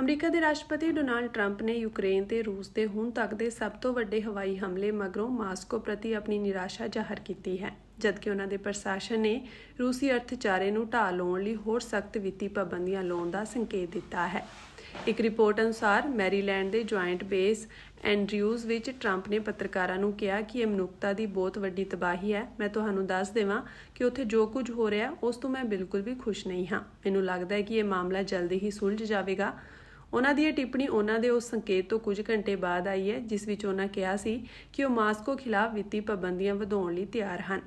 America ਦੇ ਰਾਸ਼ਟਰਪਤੀ Donald Trump ਨੇ ਯੂਕਰੇਨ ਤੇ ਰੂਸ ਦੇ ਹੁਣ ਤੱਕ ਦੇ ਸਭ ਤੋਂ ਵੱਡੇ ਹਵਾਈ ਹਮਲੇ ਮਗਰੋਂ ਮਾਸਕੋ ਪ੍ਰਤੀ ਆਪਣੀ ਨਿਰਾਸ਼ਾ ਜ਼ਾਹਰ ਕੀਤੀ ਹੈ, ਜਦਕਿ ਉਹਨਾਂ ਦੇ ਪ੍ਰਸ਼ਾਸਨ ਨੇ ਰੂਸੀ ਅਰਥਚਾਰੇ ਨੂੰ ਢਾਹ ਲਾਉਣ ਲਈ ਹੋਰ ਸਖਤ ਵਿੱਤੀ ਪਾਬੰਦੀਆਂ ਲਾਉਣ ਦਾ ਸੰਕੇਤ ਦਿੱਤਾ ਹੈ। ਇੱਕ ਰਿਪੋਰਟ ਅਨੁਸਾਰ ਮੈਰੀਲੈਂਡ ਦੇ ਜੁਆਇੰਟ ਬੇਸ ਐਂਡਰਿਊਜ਼ ਵਿੱਚ ਟਰੰਪ ਨੇ ਪੱਤਰਕਾਰਾਂ ਨੂੰ ਕਿਹਾ ਕਿ ਇਹ ਮਨੁੱਖਤਾ ਦੀ ਬਹੁਤ ਵੱਡੀ ਤਬਾਹੀ ਹੈ। ਮੈਂ ਤੁਹਾਨੂੰ ਦੱਸ ਦੇਵਾਂ ਕਿ ਉੱਥੇ ਜੋ ਕੁਝ ਹੋ ਰਿਹਾ, ਉਸ ਤੋਂ ਮੈਂ ਬਿਲਕੁਲ ਵੀ ਖੁਸ਼ ਨਹੀਂ ਹਾਂ। ਮੈਨੂੰ ਲੱਗਦਾ ਹੈ ਕਿ ਇਹ ਮਾਮਲਾ ਜਲਦੀ ਹੀ ਸੁਲਝ ਜਾਵੇਗਾ। ਉਹਨਾਂ ਦੀ ਇਹ ਟਿੱਪਣੀ ਉਹਨਾਂ ਦੇ ਉਸ ਸੰਕੇਤ ਤੋਂ ਕੁਝ ਘੰਟੇ ਬਾਅਦ ਆਈ ਹੈ, ਜਿਸ ਵਿੱਚ ਉਹਨਾਂ ਕਿਹਾ ਸੀ ਕਿ ਉਹ ਮਾਸਕੋ ਖਿਲਾਫ ਵਿੱਤੀ ਪਾਬੰਦੀਆਂ ਵਧਾਉਣ ਲਈ ਤਿਆਰ ਹਨ।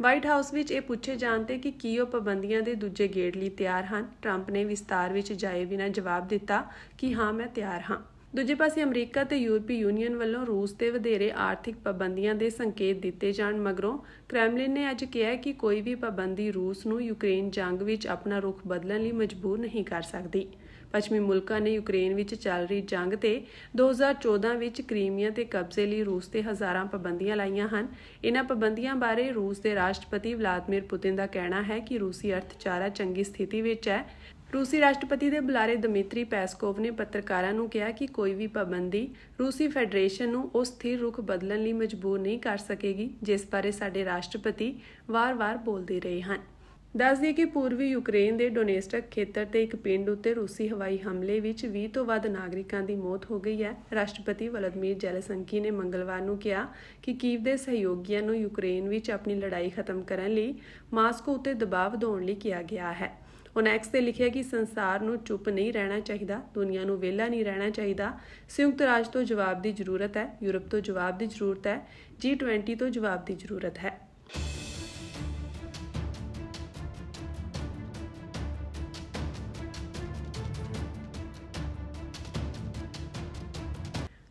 ਵਾਈਟ ਹਾਊਸ ਵਿੱਚ ਇਹ ਪੁੱਛੇ ਜਾਣ ਤੇ ਕਿ ਕੀ ਉਹ ਪਾਬੰਦੀਆਂ ਦੇ ਦੂਜੇ ਗੇੜ ਲਈ ਤਿਆਰ ਹਨ। ਟਰੰਪ ਨੇ ਵਿਸਤਾਰ ਵਿੱਚ ਜਾਏ ਬਿਨਾਂ ਜਵਾਬ ਦਿੱਤਾ ਕਿ ਹਾਂ, ਮੈਂ ਤਿਆਰ ਹਾਂ। ਦੂਜੇ ਪਾਸੇ ਅਮਰੀਕਾ ਤੇ ਯੂਰਪੀ ਯੂਨੀਅਨ ਵੱਲੋਂ ਰੂਸ ਤੇ ਵਧੇਰੇ ਆਰਥਿਕ ਪਾਬੰਦੀਆਂ ਦੇ ਸੰਕੇਤ ਦਿੱਤੇ ਜਾਣ ਮਗਰੋਂ ਕ੍ਰੈਮਲਿਨ ਨੇ ਅੱਜ ਕਿਹਾ ਕਿ ਕੋਈ ਵੀ ਪਾਬੰਦੀ ਰੂਸ ਨੂੰ ਯੂਕਰੇਨ ਜੰਗ ਵਿੱਚ ਆਪਣਾ ਰੁਖ ਬਦਲਣ ਲਈ ਮਜਬੂਰ ਨਹੀਂ ਕਰ ਸਕਦੀ। ਪੱਛਮੀ ਮੁਲਕਾਂ ਨੇ ਯੂਕਰੇਨ ਵਿੱਚ ਚੱਲ ਰਹੀ ਜੰਗ ਤੇ 2014 ਵਿੱਚ ਕ੍ਰੀਮੀਆ ਤੇ ਕਬਜ਼ੇ ਲਈ ਰੂਸ ਤੇ ਹਜ਼ਾਰਾਂ ਪਾਬੰਦੀਆਂ ਲਾਈਆਂ ਹਨ। ਇਹਨਾਂ ਪਾਬੰਦੀਆਂ ਬਾਰੇ ਰੂਸ ਦੇ ਰਾਸ਼ਟਰਪਤੀ ਵਲਾਦੀਮੀਰ ਪੁਤਿਨ ਦਾ ਕਹਿਣਾ ਹੈ ਕਿ ਰੂਸੀ ਅਰਥਚਾਰਾ ਚੰਗੀ ਸਥਿਤੀ ਵਿੱਚ ਹੈ। ਰੂਸੀ ਰਾਸ਼ਟਰਪਤੀ ਦੇ ਬੁਲਾਰੇ ਦਮਿਤਰੀ ਪੈਸਕੋਵ ਨੇ ਪੱਤਰਕਾਰਾਂ ਨੂੰ ਕਿਹਾ ਕਿ ਕੋਈ ਵੀ ਪਾਬੰਦੀ ਰੂਸੀ ਫੈਡਰੇਸ਼ਨ ਨੂੰ ਉਸ ਸਥਿਰ ਰੁਖ ਬਦਲਣ ਲਈ ਮਜਬੂਰ ਨਹੀਂ ਕਰ ਸਕੇਗੀ, ਜਿਸ ਬਾਰੇ ਸਾਡੇ ਰਾਸ਼ਟਰਪਤੀ ਵਾਰ-ਵਾਰ ਬੋਲਦੇ ਰਹੇ ਹਨ। ਦੱਸ ਦਈਏ ਕਿ ਪੂਰਬੀ ਯੂਕਰੇਨ ਦੇ ਡੋਨੇਸਟਕ ਖੇਤਰ ਤੇ ਇੱਕ ਪਿੰਡ ਉੱਤੇ ਰੂਸੀ ਹਵਾਈ ਹਮਲੇ ਵਿੱਚ 20 ਤੋਂ ਵੱਧ ਨਾਗਰਿਕਾਂ ਦੀ ਮੌਤ ਹੋ ਗਈ ਹੈ। ਰਾਸ਼ਟਰਪਤੀ ਵਲਦੀਮੀਰ ਜ਼ੈਲੈਂਸਕੀ ਨੇ ਮੰਗਲਵਾਰ ਨੂੰ ਕਿਹਾ ਕਿ ਕੀਵ ਦੇ ਸਹਿਯੋਗੀਆਂ ਨੂੰ ਯੂਕਰੇਨ ਵਿੱਚ ਆਪਣੀ ਲੜਾਈ ਖਤਮ ਕਰਨ ਲਈ ਮਾਸਕੋ ਉੱਤੇ ਦਬਾਅ ਵਧਾਉਣ ਲਈ ਕਿਹਾ ਗਿਆ ਹੈ। ਉਹਨਾਂ ਐਕਸ ਤੇ ਲਿਖਿਆ ਕਿ ਸੰਸਾਰ ਨੂੰ ਚੁੱਪ ਨਹੀਂ ਰਹਿਣਾ ਚਾਹੀਦਾ, ਦੁਨੀਆ ਨੂੰ ਵਿਹਲਾ ਨਹੀਂ ਰਹਿਣਾ ਚਾਹੀਦਾ। ਸੰਯੁਕਤ ਰਾਜ ਤੋਂ ਜਵਾਬ ਦੀ ਜ਼ਰੂਰਤ ਹੈ, ਯੂਰਪ ਤੋਂ ਜਵਾਬ ਦੀ ਜ਼ਰੂਰਤ ਹੈ G20 ਤੋਂ ਜਵਾਬ ਦੀ ਜ਼ਰੂਰਤ ਹੈ।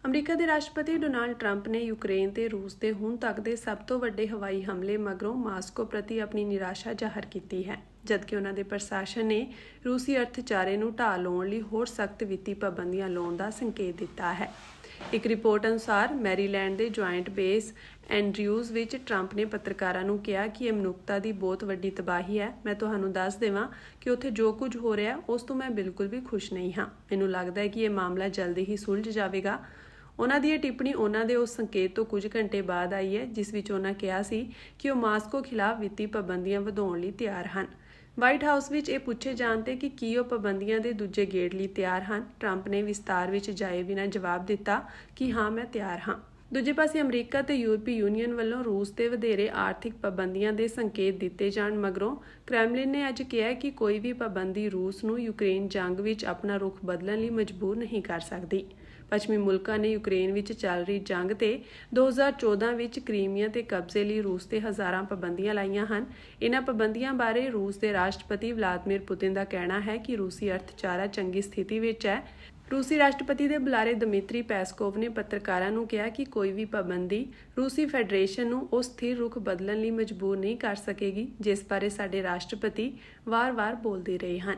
ਅਮਰੀਕਾ ਦੇ ਰਾਸ਼ਟਰਪਤੀ ਡੋਨਾਲਡ ਟਰੰਪ ਨੇ ਯੂਕਰੇਨ ਤੇ ਰੂਸ ਦੇ ਹੁਣ ਤੱਕ ਦੇ ਸਭ ਤੋਂ ਵੱਡੇ ਹਵਾਈ ਹਮਲੇ ਮਗਰੋਂ ਮਾਸਕੋ ਪ੍ਰਤੀ ਆਪਣੀ ਨਿਰਾਸ਼ਾ ਜ਼ਾਹਰ ਕੀਤੀ ਹੈ, ਜਦਕਿ ਉਹਨਾਂ ਦੇ ਪ੍ਰਸ਼ਾਸਨ ਨੇ ਰੂਸੀ ਅਰਥਚਾਰੇ ਨੂੰ ਢਾਹ ਲਾਉਣ ਲਈ ਹੋਰ ਸਖਤ ਵਿੱਤੀ ਪਾਬੰਦੀਆਂ ਲਾਉਣ ਦਾ ਸੰਕੇਤ ਦਿੱਤਾ ਹੈ। ਇੱਕ ਰਿਪੋਰਟ ਅਨੁਸਾਰ ਮੈਰੀਲੈਂਡ ਦੇ ਜੁਆਇੰਟ ਬੇਸ ਐਂਡਰਿਊਜ਼ ਵਿੱਚ ਟਰੰਪ ਨੇ ਪੱਤਰਕਾਰਾਂ ਨੂੰ ਕਿਹਾ ਕਿ ਇਹ ਮਨੁੱਖਤਾ ਦੀ ਬਹੁਤ ਵੱਡੀ ਤਬਾਹੀ ਹੈ। ਮੈਂ ਤੁਹਾਨੂੰ ਦੱਸ ਦੇਵਾਂ ਕਿ ਉੱਥੇ ਜੋ ਕੁਝ ਹੋ ਰਿਹਾ, ਉਸ ਤੋਂ ਮੈਂ ਬਿਲਕੁਲ ਵੀ ਖੁਸ਼ ਨਹੀਂ ਹਾਂ। ਮੈਨੂੰ ਲੱਗਦਾ ਹੈ ਕਿ ਇਹ ਮਾਮਲਾ ਜਲਦੀ ਹੀ ਸੁਲਝ ਜਾਵੇਗਾ। ਉਹਨਾਂ ਦੀ ਇਹ ਟਿੱਪਣੀ ਉਹਨਾਂ ਦੇ ਉਸ ਸੰਕੇਤ ਤੋਂ ਕੁਝ ਘੰਟੇ ਬਾਅਦ ਆਈ ਹੈ, ਜਿਸ ਵਿੱਚ ਉਹਨਾਂ ਕਿਹਾ ਸੀ ਕਿ ਉਹ ਮਾਸਕੋ ਖਿਲਾਫ ਵਿੱਤੀ ਪਾਬੰਦੀਆਂ ਵਧਾਉਣ ਲਈ ਤਿਆਰ ਹਨ। ਵਾਈਟ ਹਾਊਸ ਵਿੱਚ ਇਹ ਪੁੱਛੇ ਜਾਣ ਤੇ ਕਿ ਕੀ ਉਹ ਪਾਬੰਦੀਆਂ ਦੇ ਦੂਜੇ ਗੇੜ ਲਈ ਤਿਆਰ ਹਨ। ਟਰੰਪ ਨੇ ਵਿਸਤਾਰ ਵਿੱਚ ਜਾਏ ਬਿਨਾਂ ਜਵਾਬ ਦਿੱਤਾ ਕਿ ਹਾਂ, ਮੈਂ ਤਿਆਰ ਹਾਂ। ਦੂਜੇ ਪਾਸੇ ਅਮਰੀਕਾ ਤੇ ਯੂਰਪੀ ਯੂਨੀਅਨ ਵੱਲੋਂ ਰੂਸ ਤੇ ਵਧੇਰੇ ਆਰਥਿਕ ਪਾਬੰਦੀਆਂ ਦੇ ਸੰਕੇਤ ਦਿੱਤੇ ਜਾਣ ਮਗਰੋਂ ਕ੍ਰੈਮਲਿਨ ਨੇ ਅੱਜ ਕਿਹਾ ਕਿ ਕੋਈ ਵੀ ਪਾਬੰਦੀ ਰੂਸ ਨੂੰ ਯੂਕਰੇਨ ਜੰਗ ਵਿੱਚ ਆਪਣਾ ਰੁਖ ਬਦਲਣ ਲਈ ਮਜਬੂਰ ਨਹੀਂ ਕਰ ਸਕਦੀ। ਪੱਛਮੀ ਮੁਲਕਾਂ ਨੇ ਯੂਕਰੇਨ ਵਿੱਚ ਚੱਲ ਰਹੀ ਜੰਗ ਤੇ 2014 ਵਿੱਚ ਕ੍ਰੀਮੀਆ ਤੇ ਕਬਜ਼ੇ ਲਈ ਰੂਸ ਤੇ ਹਜ਼ਾਰਾਂ ਪਾਬੰਦੀਆਂ ਲਾਈਆਂ ਹਨ। ਇਹਨਾਂ ਪਾਬੰਦੀਆਂ ਬਾਰੇ ਰੂਸ ਦੇ ਰਾਸ਼ਟਰਪਤੀ ਵਲਾਦੀਮੀਰ ਪੁਤਿਨ ਦਾ ਕਹਿਣਾ ਹੈ ਕਿ ਰੂਸੀ ਅਰਥਚਾਰਾ ਚੰਗੀ ਸਥਿਤੀ ਵਿੱਚ ਹੈ। ਰੂਸੀ ਰਾਸ਼ਟਰਪਤੀ ਦੇ ਬੁਲਾਰੇ ਦਮਿਤਰੀ ਪੈਸਕੋਵ ਨੇ ਪੱਤਰਕਾਰਾਂ ਨੂੰ ਕਿਹਾ ਕਿ ਕੋਈ ਵੀ ਪਾਬੰਦੀ ਰੂਸੀ ਫੈਡਰੇਸ਼ਨ ਨੂੰ ਉਸ ਸਥਿਰ ਰੁਖ ਬਦਲਣ ਲਈ ਮਜਬੂਰ ਨਹੀਂ ਕਰ ਸਕੇਗੀ, ਜਿਸ ਬਾਰੇ ਸਾਡੇ ਰਾਸ਼ਟਰਪਤੀ ਵਾਰ-ਵਾਰ ਬੋਲਦੇ ਰਹੇ ਹਨ।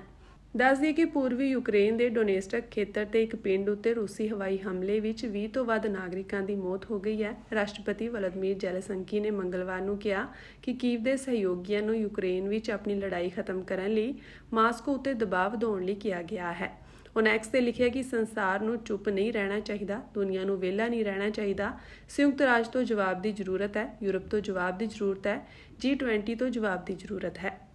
ਦੱਸਦੀ ਕਿ ਪੂਰਬੀ ਯੂਕਰੇਨ ਦੇ ਡੋਨੇਸਟਕ ਖੇਤਰ ਤੇ ਇੱਕ ਪਿੰਡ ਉੱਤੇ ਰੂਸੀ ਹਵਾਈ ਹਮਲੇ ਵਿੱਚ 20 ਤੋਂ ਵੱਧ ਨਾਗਰਿਕਾਂ ਦੀ ਮੌਤ ਹੋ ਗਈ ਹੈ। ਰਾਸ਼ਟਰਪਤੀ ਵਲਦੀਮੀਰ ਜ਼ੈਲੈਂਸਕੀ ਨੇ ਮੰਗਲਵਾਰ ਨੂੰ ਕਿਹਾ ਕਿ ਕੀਵ ਦੇ ਸਹਿਯੋਗੀਆਂ ਨੂੰ ਯੂਕਰੇਨ ਵਿੱਚ ਆਪਣੀ ਲੜਾਈ ਖਤਮ ਕਰਨ ਲਈ ਮਾਸਕੋ ਉੱਤੇ ਦਬਾਅ ਵਧਾਉਣ ਲਈ ਕਿਹਾ ਗਿਆ ਹੈ। ਉਹਨਾਂ ਐਕਸ ਤੇ ਲਿਖਿਆ ਕਿ ਸੰਸਾਰ ਨੂੰ ਚੁੱਪ ਨਹੀਂ ਰਹਿਣਾ ਚਾਹੀਦਾ, ਦੁਨੀਆ ਨੂੰ ਵਿਹਲਾ ਨਹੀਂ ਰਹਿਣਾ ਚਾਹੀਦਾ। ਸੰਯੁਕਤ ਰਾਜ ਤੋਂ ਜਵਾਬ ਦੀ ਜ਼ਰੂਰਤ ਹੈ, ਯੂਰਪ ਤੋਂ ਜਵਾਬ ਦੀ ਜ਼ਰੂਰਤ ਹੈ G20 ਤੋਂ ਜਵਾਬ ਦੀ ਜ਼ਰੂਰਤ ਹੈ।